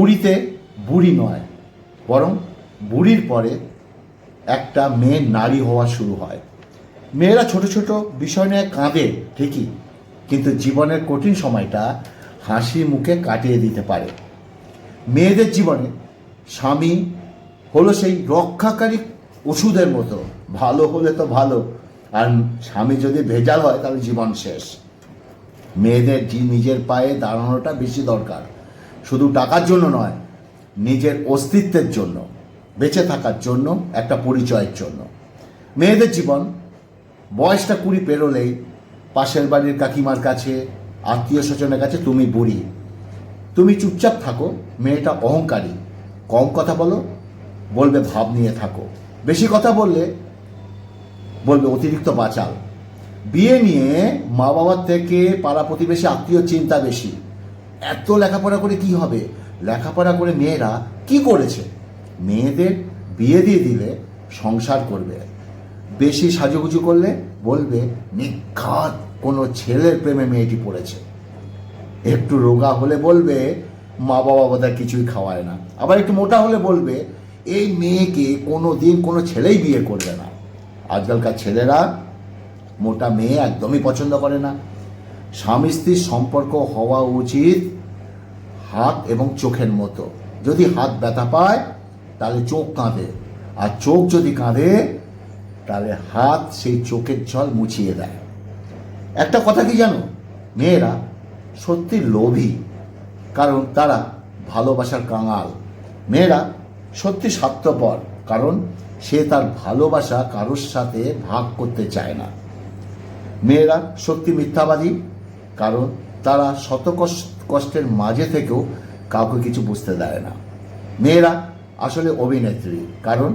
কুড়িতে বুড়ি নয়, বরং বুড়ির পরে একটা মেয়ে নারী হওয়া শুরু হয়। মেয়েরা ছোট ছোট বিষয় নিয়ে কাঁদে, ঠিকই, কিন্তু জীবনের কঠিন সময়টা হাসি মুখে কাটিয়ে দিতে পারে। মেয়েদের জীবনে স্বামী হলো সেই রক্ষাকারী ওষুধের মতো, ভালো হলে তো ভালো, আর স্বামী যদি ভেজাল হয় তাহলে জীবন শেষ। মেয়েদের নিজের পায়ে দাঁড়ানোটা বেশি দরকার। শুধু টাকার জন্য নয়, নিজের অস্তিত্বের জন্য, বেঁচে থাকার জন্য, একটা পরিচয়ের জন্য। মেয়েদের জীবন, বয়সটা কুড়ি পেরোলেই পাশের বাড়ির কাকিমার কাছে, আত্মীয় স্বজনের কাছে, তুমি বুড়ি, তুমি চুপচাপ থাকো, মেয়েটা অহংকারী, কম কথা বলো, বলবে ভাব নিয়ে থাকো। বেশি কথা বললে, বলবে অতিরিক্ত বাঁচাল বিয়ে নিয়ে মা বাবার থেকে পাড়া প্রতিবেশী আত্মীয় চিন্তা বেশি। এত লেখাপড়া করে কি হবে? লেখাপড়া করে মেয়েরা কি করেছে? মেয়েদের বিয়ে দিয়ে দিলে সংসার করবে। বেশি সাজুগুজু করলে বলবে নিঘাত কোনো ছেলের প্রেমে মেয়েটি পড়েছে। একটু রোগা হলে বলবে, মা বাবা বোধহয় কিছুই খাওয়ায় না। আবার একটু মোটা হলে বলবে, এই মেয়েকে কোনো দিন কোনো ছেলেই বিয়ে করবে না। আজকালকার ছেলেরা মোটা মেয়ে একদমই পছন্দ করে না। স্বামী স্ত্রীর সম্পর্ক হওয়া উচিত হাত এবং চোখের মতো। যদি হাত ব্যথা পায়, তাহলে চোখ কাঁদে। আর চোখ যদি কাঁদে, তাহলে হাত সেই চোখের জল মুছিয়ে দেয়। একটা কথা কি জানো? মেয়েরা সত্যি লোভী, কারণ তারা ভালোবাসার কাঙাল। মেয়েরা সত্যি স্বার্থপর, কারণ সে তার ভালোবাসা কারোর সাথে ভাগ করতে চায় না। মেয়েরা সত্যি মিথ্যাবাদী কারণ তারা শত কষ্টের মাঝে থেকেও কাউকে কিছু বুঝতে দেয় না। মেয়েরা আসলে অভিনেত্রী, কারণ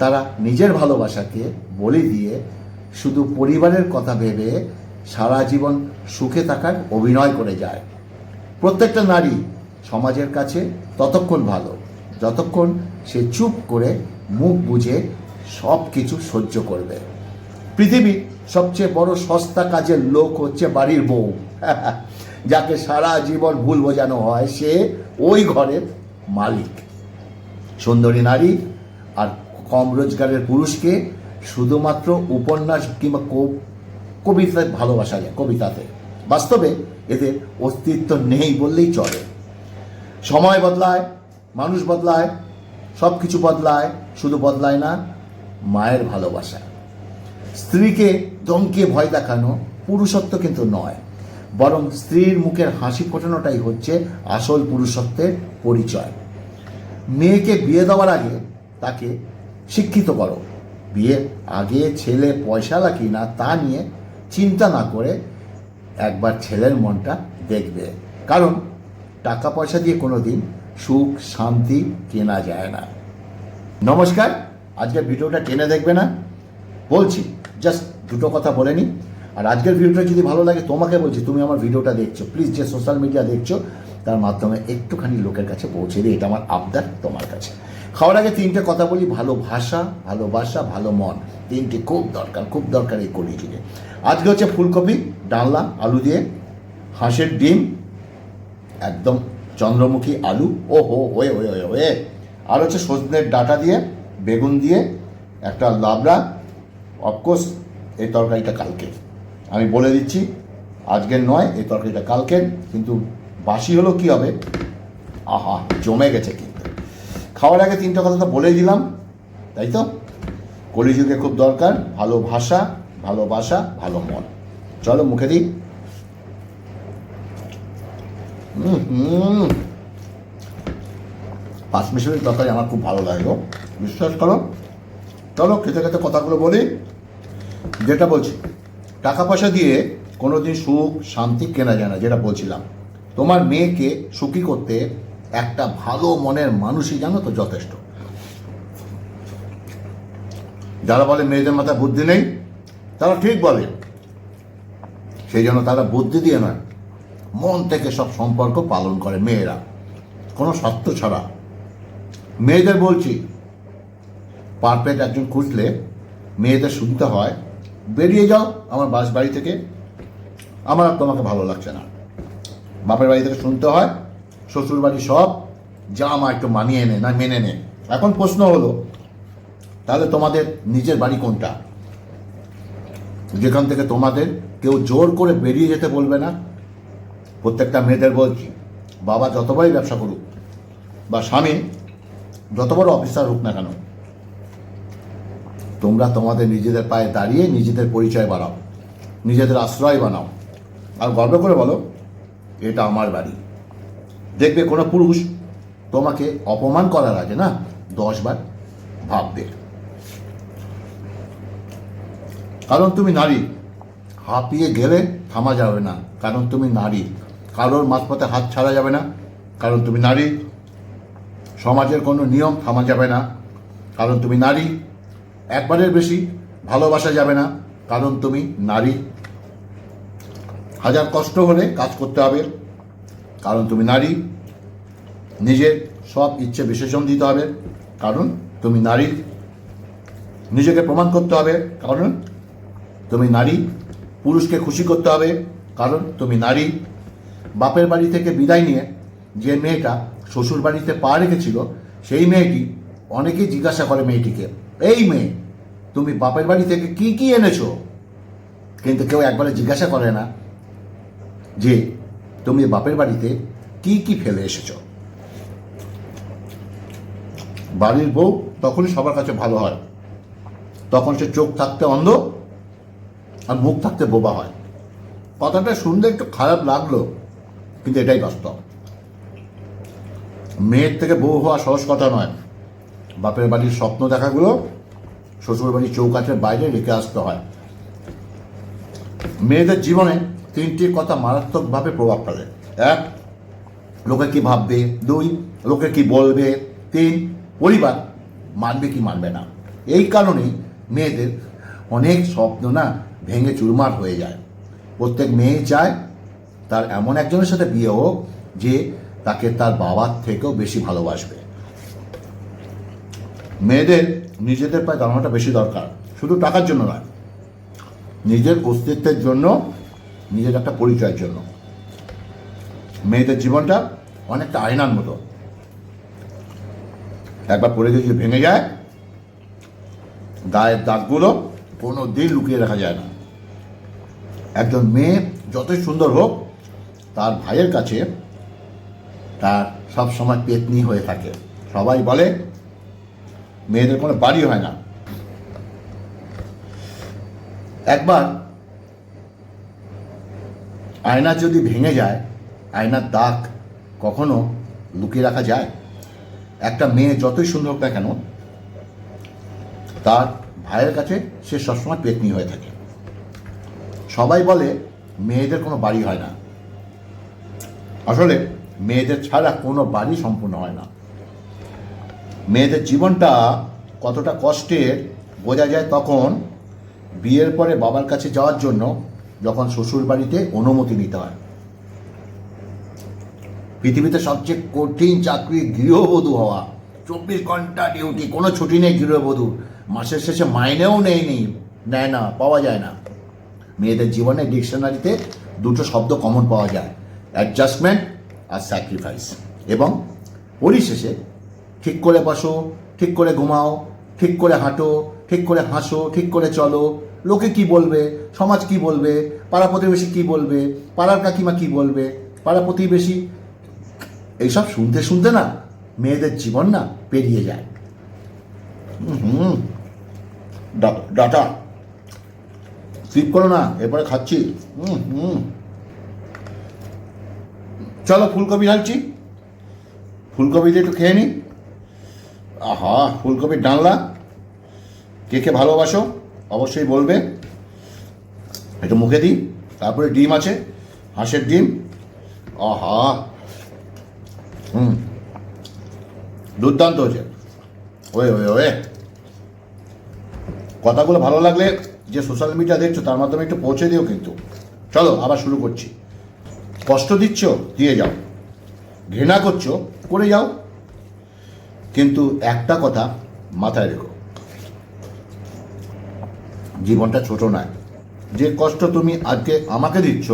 তারা নিজের ভালোবাসাকে বলি দিয়ে শুধু পরিবারের কথা ভেবে সারা জীবন সুখে থাকার অভিনয় করে যায়। প্রত্যেকটা নারী সমাজের কাছে ততক্ষণ ভালো, যতক্ষণ সে চুপ করে মুখ বুঝে সব কিছু সহ্য করবে। পৃথিবীর সবচেয়ে বড় সস্তা কাজের লোক হচ্ছে বাড়ির বউ। যাকে সারা জীবন ভুল বোঝানো হয়, সে ওই ঘরের মালিক। সুন্দরী নারী আর কম রোজগারের পুরুষকে শুধুমাত্র উপন্যাস কিংবা কব- কবিতায় ভালোবাসা যায়, কবিতাতে। বাস্তবে এদের অস্তিত্ব নেই বললেই চলে। সময় বদলায়, মানুষ বদলায় সব কিছু বদলায়, শুধু বদলায় না, মায়ের ভালোবাসা। স্ত্রীকে দমকে ভয় দেখানো পুরুষত্ব কিন্তু নয়, বরং স্ত্রীর মুখের হাসি ফোটানোটাই হচ্ছে আসল পুরুষত্বের পরিচয়। মেয়েকে বিয়ে দেওয়ার আগে তাকে শিক্ষিত করো। বিয়ের আগে ছেলে পয়সালা কি না তা নিয়ে চিন্তা না করে একবার ছেলের মনটা দেখবে। কারণ টাকা পয়সা দিয়ে কোনো দিন সুখ, শান্তি কেনা যায় না। নমস্কার, আজকের ভিডিওটা টেনে দেখবে না? বলছি জাস্ট দুটো কথা বলে নি আর আজকের ভিডিওটা যদি ভালো লাগে, তোমাকে বলছি, তুমি আমার ভিডিওটা দেখছ প্লিজ যে সোশ্যাল মিডিয়া দেখছ, তার মাধ্যমে একটুখানি লোকের কাছে পৌঁছে দিই, এটা আমার আবদার তোমার কাছে। খাওয়ার আগে তিনটে কথা বলি, ভালো ভাষা ভালোবাসা ভালো মন। তিনটে খুব দরকার খুব দরকার এই কলিযুগে আজকে হচ্ছে ফুলকপি, ডালনা, আলু দিয়ে, হাঁসের ডিম, একদম চন্দ্রমুখী আলু ও হো ওয়ে ওয়ে ওয়ে ওয়ে। আর হচ্ছে সজনের ডাটা দিয়ে, বেগুন দিয়ে, একটা লাবড়া অফকোর্স এই তরকারিটা কালকে আমি বলে দিচ্ছি, আজকের নয়, এই তরকারিটা কালকের, কিন্তু বাসি হলো কি হবে? আহা, জমে গেছে কিন্তু। খাওয়ার আগে তিনটা কথা তো বলেই দিলাম, তাই তো? কলিযুগে খুব দরকার, ভালো ভাষা ভালোবাসা ভালো মন। চলো মুখে দিই। পাঁচ মিশরের তরকারি আমার খুব ভালো লাগে গো। বিশ্বাস করো। চলো খেতে খেতে কথাগুলো বলি। যেটা বলছি, টাকা পয়সা দিয়ে কোনোদিন সুখ, শান্তি কেনা যায় না, যেটা বলছিলাম। তোমার মেয়েকে সুখী করতে একটা ভালো মনের মানুষই জানো তো যথেষ্ট। যারা বলে মেয়েদের মাথায় বুদ্ধি নেই, তারা ঠিক বলে। সেই জন্য তারা বুদ্ধি দিয়ে নয়, মন থেকে সব সম্পর্ক পালন করে মেয়েরা। কোনো স্বার্থ ছাড়া। মেয়েদের বলছি, পারফেক্ট একজন খুঁজলে মেয়েদের শুনতে হয় বেরিয়ে যাও আমার বাস বাড়ি থেকে। আমার আর তোমাকে ভালো লাগছে না। বাপের বাড়ি থেকে শুনতে হয় শ্বশুর বাড়ি সব, যা মা একটু মানিয়ে নে, না মেনে নে। এখন প্রশ্ন হলো, তাহলে তোমাদের নিজের বাড়ি কোনটা? যেখান থেকে তোমাদের কেউ জোর করে বেরিয়ে যেতে বলবে না। প্রত্যেকটা মেয়েদের বলছি, বাবা যতবারই ব্যবসা করুক, বা স্বামী, যত বড় অফিসার হোক না কেন তোমরা তোমাদের নিজেদের পায়ে দাঁড়িয়ে নিজেদের পরিচয় বানাও, নিজেদের আশ্রয় বানাও। আর গর্ব করে বলো, এটা আমার বাড়ি। দেখবে কোনো পুরুষ তোমাকে অপমান করার আগে না দশবার ভাববে। কারণ তুমি নারী, হাঁপিয়ে গেলে থামা যাবে না। কারণ তুমি নারী, কারোর মাঝপথে হাত ছাড়া যাবে না। কারণ তুমি নারী, সমাজের কোনো নিয়ম থামা যাবে না। কারণ তুমি নারী একবারের বেশি ভালোবাসা যাবে না, কারণ তুমি নারী। হাজার কষ্ট হলে কাজ করতে হবে, কারণ তুমি নারী। নিজের সব ইচ্ছে বিশেষণ দিতে হবে, কারণ তুমি নারী। নিজেকে প্রমাণ করতে হবে, কারণ তুমি নারী। পুরুষকে খুশি করতে হবে, কারণ তুমি নারী। বাপের বাড়ি থেকে বিদায় নিয়ে যে মেয়েটা শ্বশুর বাড়িতে পা রেখেছিল, সেই মেয়েটি অনেকেই জিজ্ঞাসা করে মেয়েটিকে এই মেয়ে, তুমি বাপের বাড়ি থেকে কি কি এনেছো? কিন্তু কেউ একবারে জিজ্ঞাসা করে না যে, তুমি বাপের বাড়িতে কি কি ফেলে এসেছ? বাড়ির বউ তখনই সবার কাছে ভালো হয়। তখন সে চোখ থাকতে অন্ধ আর মুখ থাকতে বোবা হয়। কথাটা শুনলে একটু খারাপ লাগল, কিন্তু এটাই বাস্তব। মেয়ের থেকে বউ হওয়া সহজ কথা নয়। বাপের বাড়ির স্বপ্ন দেখাগুলো শ্বশুর বাড়ির চৌকাঠের বাইরে রেখে আসতে হয়। মেয়েদের জীবনে তিনটি কথা মারাত্মকভাবে প্রভাব ফেলে। এক, লোকে কি ভাববে? দুই, লোকে কি বলবে? তিন, পরিবার মানবে কি মানবে না। এই কারণেই মেয়েদের অনেক স্বপ্ন না ভেঙে চুরমার হয়ে যায়। প্রত্যেক মেয়ে চায় তার এমন একজনের সাথে বিয়ে হোক যে তাকে তার বাবার থেকেও বেশি ভালোবাসবে। মেয়েদের, নিজেদের পায়ে দাঁড়ানোটা বেশি দরকার। শুধু টাকার জন্য নয়। নিজের অস্তিত্বের জন্য, নিজের একটা পরিচয়ের জন্য। মেয়েদের জীবনটা অনেকটা আয়নার মতো। একবার পড়ে যদি ভেঙে যায়, গায়ের দাগগুলো কোনো দিন লুকিয়ে রাখা যায় না। একজন মেয়ে যতই সুন্দর হোক, তার ভাইয়ের কাছে তার সব সময় পেতনি হয়ে থাকে। সবাই বলে মেয়েদের কোনো বাড়ি হয় না। একবার আয়না যদি ভেঙে যায়, আয়নার দাগ কখনো লুকিয়ে রাখা যায়? একটা মেয়ে যতই সুন্দর হোক না কেন, তার ভাইয়ের কাছে সে সবসময় পেতনি হয়ে থাকে। সবাই বলে মেয়েদের কোনো বাড়ি হয় না। আসলে মেয়েদের ছাড়া কোনো বাড়ি সম্পূর্ণ হয় না। মেয়েদের জীবনটা কতটা কষ্টের বোঝা যায় তখন বিয়ের পরে বাবার কাছে যাওয়ার জন্য যখন শ্বশুর বাড়িতে অনুমতি নিতে হয়। পৃথিবীতে সবচেয়ে কঠিন চাকরি গৃহবধূ হওয়া, চব্বিশ ঘণ্টা ডিউটি কোনো ছুটি নেই গৃহবধূ মাসের শেষে মাইনেও নেই নেই নেয় না, পাওয়া যায় না। মেয়েদের জীবনে ডিকশনারিতে দুটো শব্দ কমন পাওয়া যায় অ্যাডজাস্টমেন্ট আর স্যাক্রিফাইস এবং পরিশেষে ঠিক করে বসো, ঠিক করে ঘুমাও, ঠিক করে হাঁটো, ঠিক করে হাসো, ঠিক করে চলো। লোকে কি বলবে? সমাজ কি বলবে? পাড়া প্রতিবেশী কি বলবে? পাড়ার কাকিমা কি বলবে? পাড়া প্রতিবেশী এইসব শুনতে শুনতে না, মেয়েদের জীবন না পেরিয়ে যায়। হুম ডাটা, স্লিপ করো না, এরপরে খাচ্ছি। হুম হুম। চলো ফুলকপি ঢালছি। ফুলকপি দিয়ে একটু খেয়ে নি। আহা, ফুলকপির ডালনা? কে কে ভালোবাসো? অবশ্যই বলবে। একটু মুখে দিই। তারপরে ডিম আছে, হাঁসের ডিম। আহা। হুম। দুর্দান্ত হয়েছে। ওয়ে ওয়ে ওয়ে। কথাগুলো ভালো লাগলে যে সোশ্যাল মিডিয়া দেখছ, তার মাধ্যমে একটু পৌঁছে দিও কিন্তু। চলো, আবার শুরু করছি। কষ্ট দিচ্ছ, দিয়ে যাও। ঘৃণা করছ, করে যাও। কিন্তু একটা কথা মাথায় রেখো। জীবনটা ছোট নয়। যে কষ্ট তুমি আজকে আমাকে দিচ্ছ,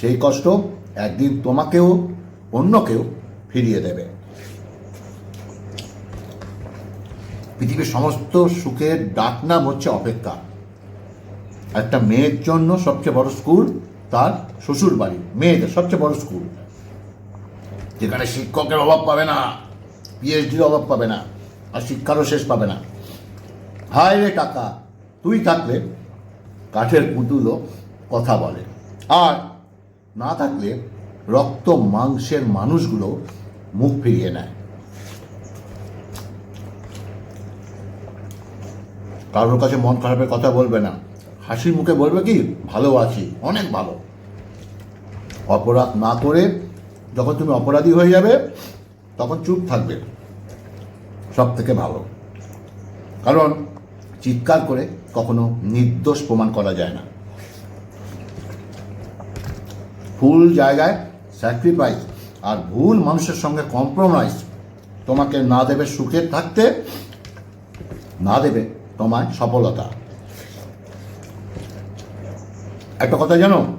সেই কষ্ট একদিন তোমাকেও অন্য কেউ ফিরিয়ে দেবে। পৃথিবীর সমস্ত সুখের ডাকনাম হচ্ছে অপেক্ষা। একটা মেয়ের জন্য সবচেয়ে বড় স্কুল তার শ্বশুর বাড়ি মেয়েদের সবচেয়ে বড় স্কুল। যেখানে শিক্ষকের অভাব পাবে না। পিএইচডির অভাব পাবে না আর শিক্ষারও শেষ পাবে না। হায় রে টাকা তুই থাকলে কাঠের পুতুলও কথা বলে। আর না থাকলে রক্ত মাংসের মানুষগুলো মুখ ফিরিয়ে নেয়। কারোর কাছে মন খারাপের কথা বলবে না। হাসির মুখে বলবে কি, ভালো আছি, অনেক ভালো। অপরাধ না করে যখন তুমি অপরাধী হয়ে যাবে তখন চুপ থাকবে। সব থেকে ভালো। কারণ চিৎকার করে কখনো নির্দোষ প্রমাণ করা যায় না। ভুল জায়গায় স্যাক্রিফাইস আর ভুল মানুষের সঙ্গে কম্প্রোমাইজ তোমাকে না দেবে সুখে থাকতে, না দেবে তোমার সফলতা। একটা কথা জানো?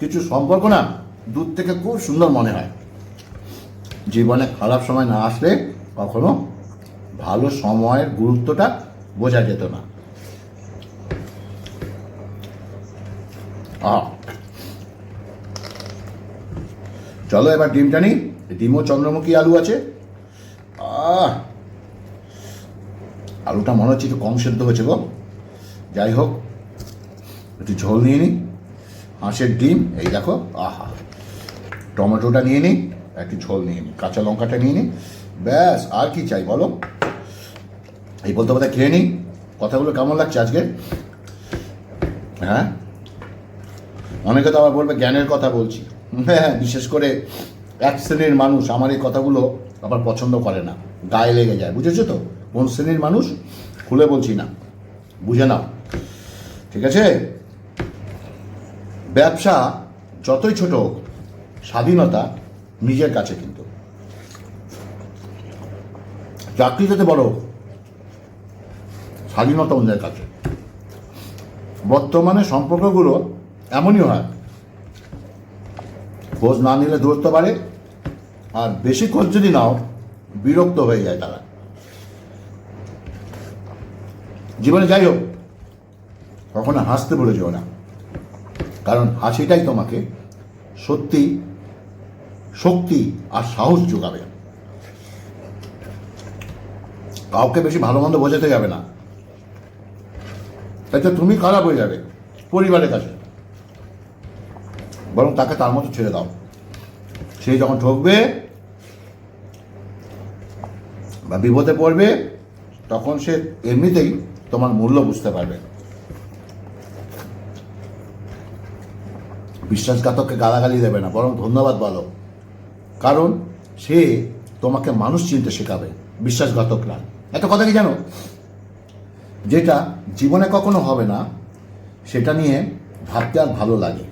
কিছু সম্পর্ক না দূর থেকে খুব সুন্দর মনে হয়। জীবনে খারাপ সময় না আসলে কখনো ভালো সময়ের গুরুত্বটা বোঝা যেত না। চলো এবার ডিমটা নিই। ডিমও চন্দ্রমুখী আলু আছে। আলুটা মনে হচ্ছে একটু কম সেদ্ধ হয়েছে গো। যাই হোক, একটু ঝোল নিয়ে নিই। হাঁসের ডিম, এই দেখো, আহা। টমেটোটা নিয়ে নিই। একটু ঝোল নিয়ে নিই কাঁচা লঙ্কাটা নিয়ে নিই ব্যাস, আর কি চাই বলো? এই বলতে বলতে খেয়ে নিই কথাগুলো কেমন লাগছে আজকে? হ্যাঁ? অনেকে তো আবার বলবে, জ্ঞানের কথা বলছি। হ্যাঁ বিশেষ করে এক শ্রেণির মানুষ আমার এই কথাগুলো আবার পছন্দ করে না। গায়ে লেগে যায়, বুঝেছ তো? কোন শ্রেণির মানুষ? খুলে বলছি না। বুঝে নাও। ঠিক আছে? ব্যবসা যতই ছোট স্বাধীনতা নিজের কাছে কিন্তু। চাকরি যাতে বড় স্বাধীনতা অন্যের কাছে। বর্তমানে সম্পর্কগুলো এমনই হয়, খোঁজ না নিলে দূরত্ব বাড়ে, আর বেশি খোঁজ যদি নাও, বিরক্ত হয়ে যায় তারা। জীবনে যাই হোক, কখনো হাসতে ভুলে যেও না, কারণ হাসিটাই তোমাকে সত্যি শক্তি আর সাহস যোগাবে। কাউকে বেশি ভালো মন্দ বোঝাতে যাবে না। তাই তো তুমি খারাপ হয়ে যাবে, পরিবারের কাছে। বরং তাকে তার মতো ছেড়ে দাও। সে যখন ঠকবে বা বিপদে পড়বে, তখন সে এমনিতেই তোমার মূল্য বুঝতে পারবে। বিশ্বাসঘাতককে গালাগালি দেবে না, বরং ধন্যবাদ বলো। কারণ সে তোমাকে মানুষ চিনতে শেখাবে, বিশ্বাসঘাতক না একটা কথা কি জানো? যেটা জীবনে কখনো হবে না, সেটা নিয়ে ভাবতে আর ভালো লাগে।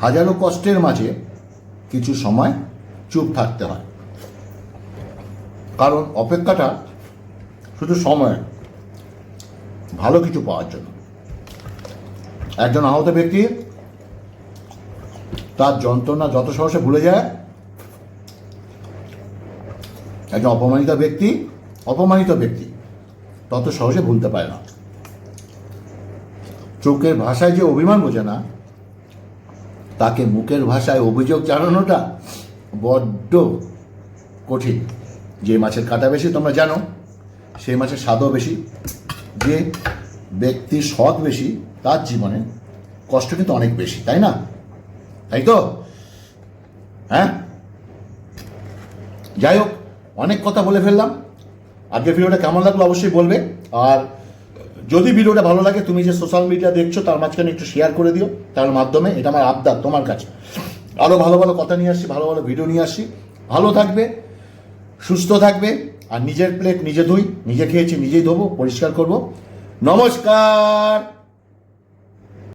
হাজারো কষ্টের মাঝে কিছু সময় চুপ থাকতে হয়। কারণ অপেক্ষাটা শুধু সময়, ভালো কিছু পাওয়ার জন্য। একজন আহত ব্যক্তি, তার যন্ত্রণা যত সহজে ভুলে যায় একজন অপমানিত ব্যক্তি অপমানিত ব্যক্তি। তত সহজে ভুলতে পারে না। চোখের ভাষায় যে অভিমান বোঝে না, তাকে মুখের ভাষায় অভিযোগ জানানোটা বড্ড কঠিন। যে মাছের কাটা বেশি, তোমরা জানো, সেই মাছের স্বাদও বেশি। যে ব্যক্তি সৎ বেশি, তার জীবনে কষ্ট কিন্তু অনেক বেশি, তাই না? তাই তো? হ্যাঁ? যাই হোক অনেক কথা বলে ফেললাম। আজকের ভিডিওটা কেমন লাগল অবশ্যই বলবে। আর যদি ভিডিওটা ভালো লাগে, তুমি যে সোশ্যাল মিডিয়া দেখছ, তার মাঝখানে একটু শেয়ার করে দিও। তার মাধ্যমে এটা আমার আবদার তোমার কাছে। আরও ভালো ভালো কথা নিয়ে আসছি, ভালো ভালো ভিডিও নিয়ে আসছি। ভালো থাকবে, সুস্থ থাকবে, আর নিজের প্লেট নিজে ধুই, নিজে খেয়েছি, নিজেই ধোবো, পরিষ্কার করব। নমস্কার!